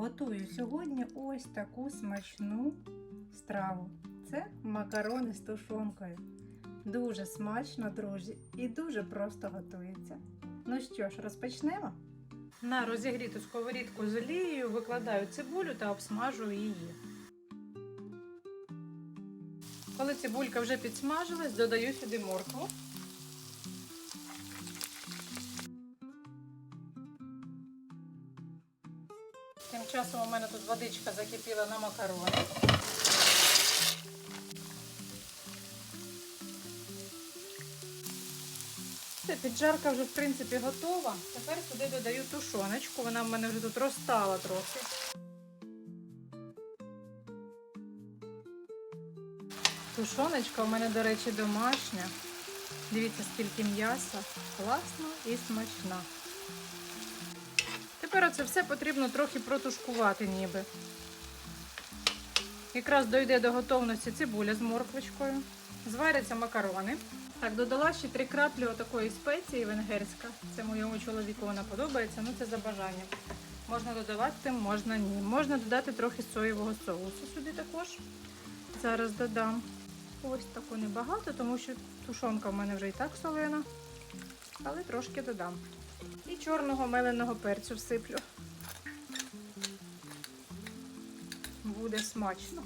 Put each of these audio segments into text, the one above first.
Готую сьогодні ось таку смачну страву. Це макарони з тушонкою. Дуже смачно, друзі, і дуже просто готується. Ну що ж, розпочнемо? На розігріту сковорідку з олією викладаю цибулю та обсмажую її. Коли цибулька вже підсмажилась, додаю сюди моркву. Тим часом у мене тут водичка закипіла на макарони. Піджарка вже в принципі готова. Тепер сюди додаю тушоночку, вона в мене вже тут розтала трохи. Тушоночка у мене, до речі, домашня. Дивіться, скільки м'яса. Класно і смачна. Тепер оце все потрібно трохи протушкувати ніби. Якраз дойде до готовності цибуля з морквочкою. Зваряться макарони. Так, додала ще три краплі отакої спеції венгерська. Це моєму чоловіку вона подобається, ну це за бажанням. Можна додавати, можна ні. Можна додати трохи соєвого соусу сюди також. Зараз додам. Ось таку небагато, тому що тушонка в мене вже і так солена. Але трошки додам. І чорного меленого перцю всиплю. Буде смачно.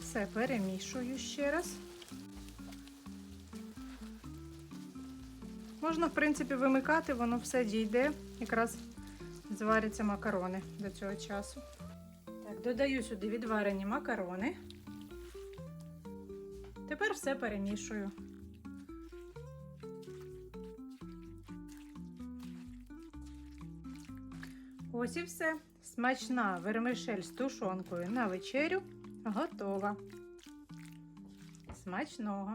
Все перемішую ще раз. Можна, в принципі, вимикати, воно все дійде. Якраз зваряться макарони до цього часу. Так, додаю сюди відварені макарони. Тепер все перемішую. Ось і все. Смачна вермишель з тушонкою на вечерю готова. Смачного!